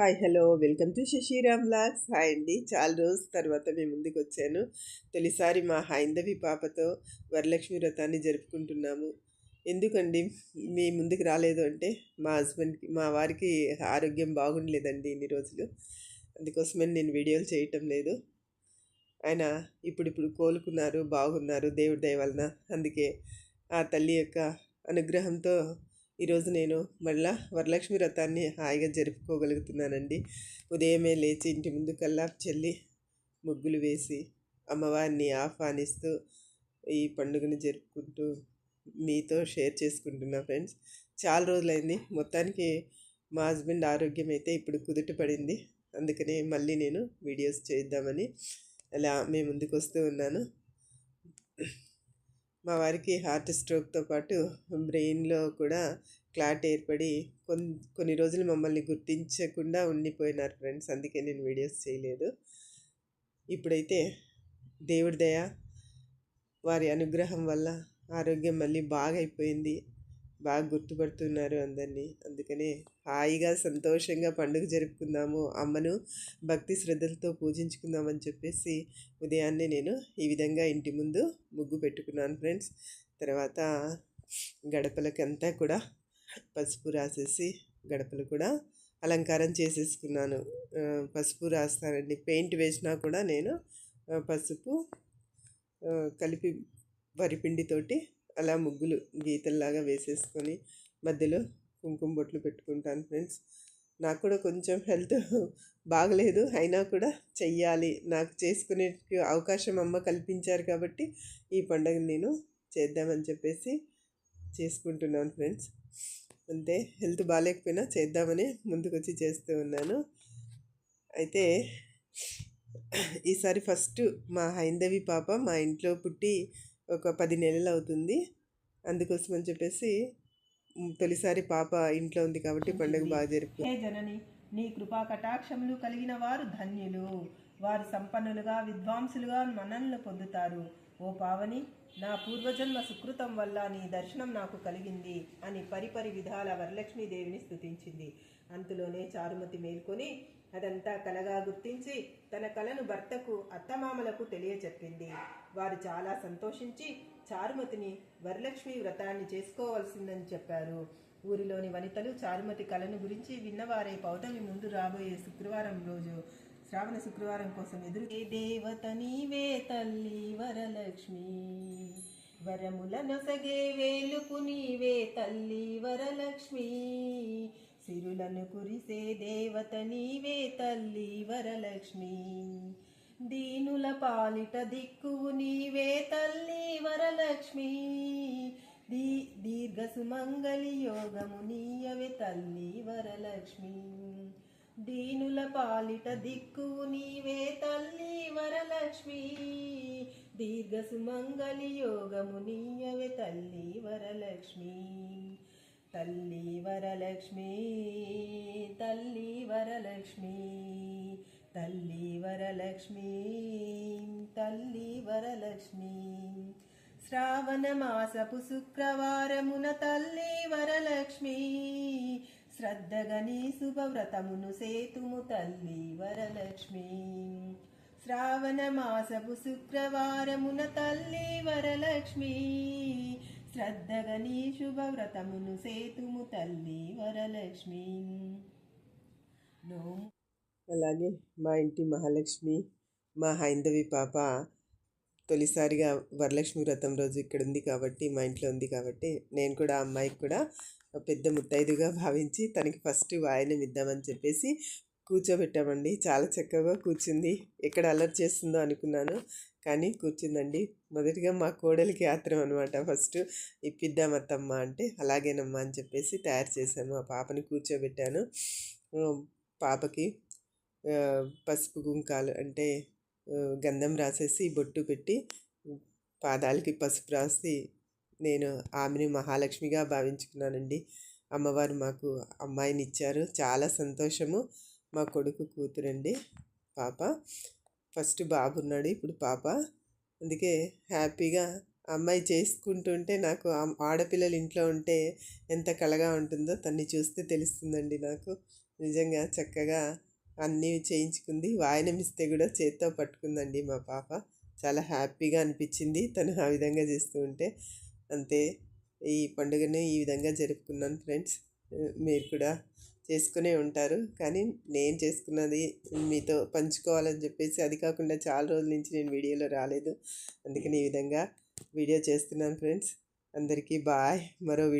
Hi hello. Welcome to Sasiram blogs hi అండి. చాలా రోజుల తర్వాత మేము ముందుకు వచ్చాను. తొలిసారి మా హైందవి పాపతో వరలక్ష్మి వ్రతాన్ని జరుపుకుంటున్నాము. ఎందుకండి? మీ ముందుకు రాలేదు అంటే మా హస్బెండ్కి మా వారికి ఆరోగ్యం బాగుండలేదండి ఇన్ని రోజులు. అందుకోసమే నేను వీడియోలు చేయటం లేదు. ఆయన ఇప్పుడిప్పుడు కోలుకున్నారు బాగున్నారు దేవుడి దయ వలన. అందుకే ఆ తల్లి యొక్క అనుగ్రహంతో ఈరోజు నేను మళ్ళా వరలక్ష్మి వ్రతాన్ని హాయిగా జరుపుకోగలుగుతున్నానండి. ఉదయమే లేచి ఇంటి ముందు కల్లా చెల్లి ముగ్గులు వేసి అమ్మవారిని ఆహ్వానిస్తూ ఈ పండుగను జరుపుకుంటూ మీతో షేర్ చేసుకుంటున్నా ఫ్రెండ్స్. చాలా రోజులైంది. మొత్తానికి మా హస్బెండ్ ఆరోగ్యం అయితే ఇప్పుడు కుదుట పడింది. అందుకనే మళ్ళీ నేను వీడియోస్ చేద్దామని అలా మేము ముందుకు వస్తూ ఉన్నాను. మా వారికి హార్ట్ స్ట్రోక్తో పాటు బ్రెయిన్లో కూడా క్లాట్ ఏర్పడి కొన్ని కొన్ని రోజులు మమ్మల్ని గుర్తించకుండా ఉండిపోయినారు ఫ్రెండ్స్. అందుకే నేను వీడియోస్ చేయలేదు. ఇప్పుడైతే దేవుడి దయ వారి అనుగ్రహం వల్ల ఆరోగ్యం మళ్ళీ బాగా అయిపోయింది బాగా గుర్తుపడుతున్నారు అందరినీ. అందుకనే హాయిగా సంతోషంగా పండుగ జరుపుకుందాము అమ్మను భక్తి శ్రద్ధలతో పూజించుకుందామని చెప్పేసి ఉదయాన్నే నేను ఈ విధంగా ఇంటి ముందు ముగ్గు పెట్టుకున్నాను ఫ్రెండ్స్. తర్వాత గడపలకంతా కూడా పసుపు రాసేసి గడపలు కూడా అలంకారం చేసేసుకున్నాను. పసుపు రాస్తానండి. పెయింట్ వేసినా కూడా నేను పసుపు కలిపి వరిపిండితోటి అలా ముగ్గులు గీతల్లాగా వేసేసుకొని మధ్యలో కుంకుమ బొట్లు పెట్టుకుంటాను ఫ్రెండ్స్. నాకు కూడా కొంచెం హెల్త్ బాగలేదు అయినా కూడా చెయ్యాలి. నాకు చేసుకునే అవకాశం అమ్మ కల్పించారు కాబట్టి ఈ పండుగ నేను చేద్దామని చెప్పేసి చేసుకుంటున్నాను ఫ్రెండ్స్. అంతే హెల్త్ బాగాలేకపోయినా చేద్దామని ముందుకొచ్చి చేస్తూ ఉన్నాను. అయితే ఈసారి ఫస్ట్ మా హైందవి పాప మా ఇంట్లో పుట్టి ఒక పది నెలలు అవుతుంది అందుకోసం అని చెప్పేసి తొలిసారి పాప ఇంట్లో ఉంది కాబట్టి పండుగ బాగా జరుపు జనని నీ కృపా కటాక్షములు కలిగిన వారు ధన్యులు. వారు సంపన్నులుగా విద్వాంసులుగా మనల్ని పొందుతారు. ఓ పావని నా పూర్వజన్మ సుకృతం వల్ల నీ దర్శనం నాకు కలిగింది అని పరిపరి విధాల వరలక్ష్మీదేవిని స్థుతించింది అంతులోనే చారుమతి మేల్కొని అదంతా కలగా గుర్తించి తన కలను భర్తకు అత్తమామలకు తెలియచెప్పింది. వారు చాలా సంతోషించి చారుమతిని వరలక్ష్మి వ్రతాన్ని చేసుకోవాల్సిందని చెప్పారు. ఊరిలోని వనితలు చారుమతి కళను గురించి విన్నవారే పౌర్ణమి ముందు రాబోయే శుక్రవారం రోజు శ్రావణ శుక్రవారం కోసం ఎదురు దేవత నీవే తల్లి వరలక్ష్మి? వరముల నొసగే వేలుపు నీవే తల్లి వరలక్ష్మి? సిరులను కురిసే దేవత నీవే తల్లి వరలక్ష్మి. దీనుల పాలిట దిక్కు నీవే తల్లి వరలక్ష్మి. దీ దీర్ఘ సుమంగళి యోగము నీయవే తల్లి వరలక్ష్మి. దీనుల పాలిట దిక్కు నీవే తల్లి వరలక్ష్మి. దీర్ఘ సుమంగళి యోగము నీయవే తల్లి వరలక్ష్మి. తల్లి వరలక్ష్మి తల్లి వరలక్ష్మి తల్లి వరలక్ష్మి తల్లి వరలక్ష్మి శ్రావణ మాసపు శుక్రవారమున తల్లి వరలక్ష్మి శ్రద్ధగని శుభవ్రతమును సేతుము తల్లి వరలక్ష్మి శ్రావణ మాసపు శుక్రవారమున తల్లి వరలక్ష్మి శ్రద్ధగని శుభవ్రతమును సేతుము తల్లి వరలక్ష్మి. అలాగే మా ఇంటి మహాలక్ష్మి మా హైందవి పాప తొలిసారిగా వరలక్ష్మి వ్రతం రోజు ఇక్కడ ఉంది కాబట్టి మా ఇంట్లో ఉంది కాబట్టి నేను కూడా అమ్మాయికి కూడా పెద్ద ముత్తైదుగా భావించి తనకి ఫస్ట్ వాయనం ఇద్దామని చెప్పేసి కూర్చోబెట్టామండి. చాలా చక్కగా కూర్చుంది. ఎక్కడ అలర్ట్ చేస్తుందో అనుకున్నాను. కానీ కూర్చుందండి. మొదటిగా మా కోడలికి ఆత్రం అనమాట ఫస్ట్ ఇప్పిద్దాం అత్తమ్మ అంటే అలాగేనమ్మా అని చెప్పేసి తయారు చేశాను. ఆ పాపని కూర్చోబెట్టాను. పాపకి పసుపు గుంకాలు అంటే గంధం రాసేసి బొట్టు పెట్టి పాదాలకి పసుపు రాసి నేను ఆమెని మహాలక్ష్మిగా భావించుకున్నానండి. అమ్మవారు మాకు అమ్మాయిని ఇచ్చారు చాలా సంతోషము. మా కొడుకు కూతురండి పాప. ఫస్ట్ బాబు ఉన్నాడు ఇప్పుడు పాప. అందుకే హ్యాపీగా అమ్మాయి చేసుకుంటుంటే నాకు ఆడపిల్లలు ఇంట్లో ఉంటే ఎంత కళగా ఉంటుందో తన్ని చూస్తే తెలుస్తుందండి నాకు. నిజంగా చక్కగా అన్నీ చేయించుకుంది. వాయనం ఇస్తే కూడా చేత్తో పట్టుకుందండి మా పాప. చాలా హ్యాపీగా అనిపించింది తను ఆ విధంగా చేస్తూ ఉంటే. అంతే. ఈ పండుగను ఈ విధంగా జరుపుకున్నాను ఫ్రెండ్స్. మీరు కూడా చేసుకునే ఉంటారు. కానీ నేను చేసుకున్నది మీతో పంచుకోవాలని చెప్పేసి అది కాకుండా చాలా రోజుల నుంచి నేను వీడియోలో రాలేదు. అందుకని ఈ విధంగా వీడియో చేస్తున్నాను ఫ్రెండ్స్. అందరికీ బాయ్. మరో వీడియో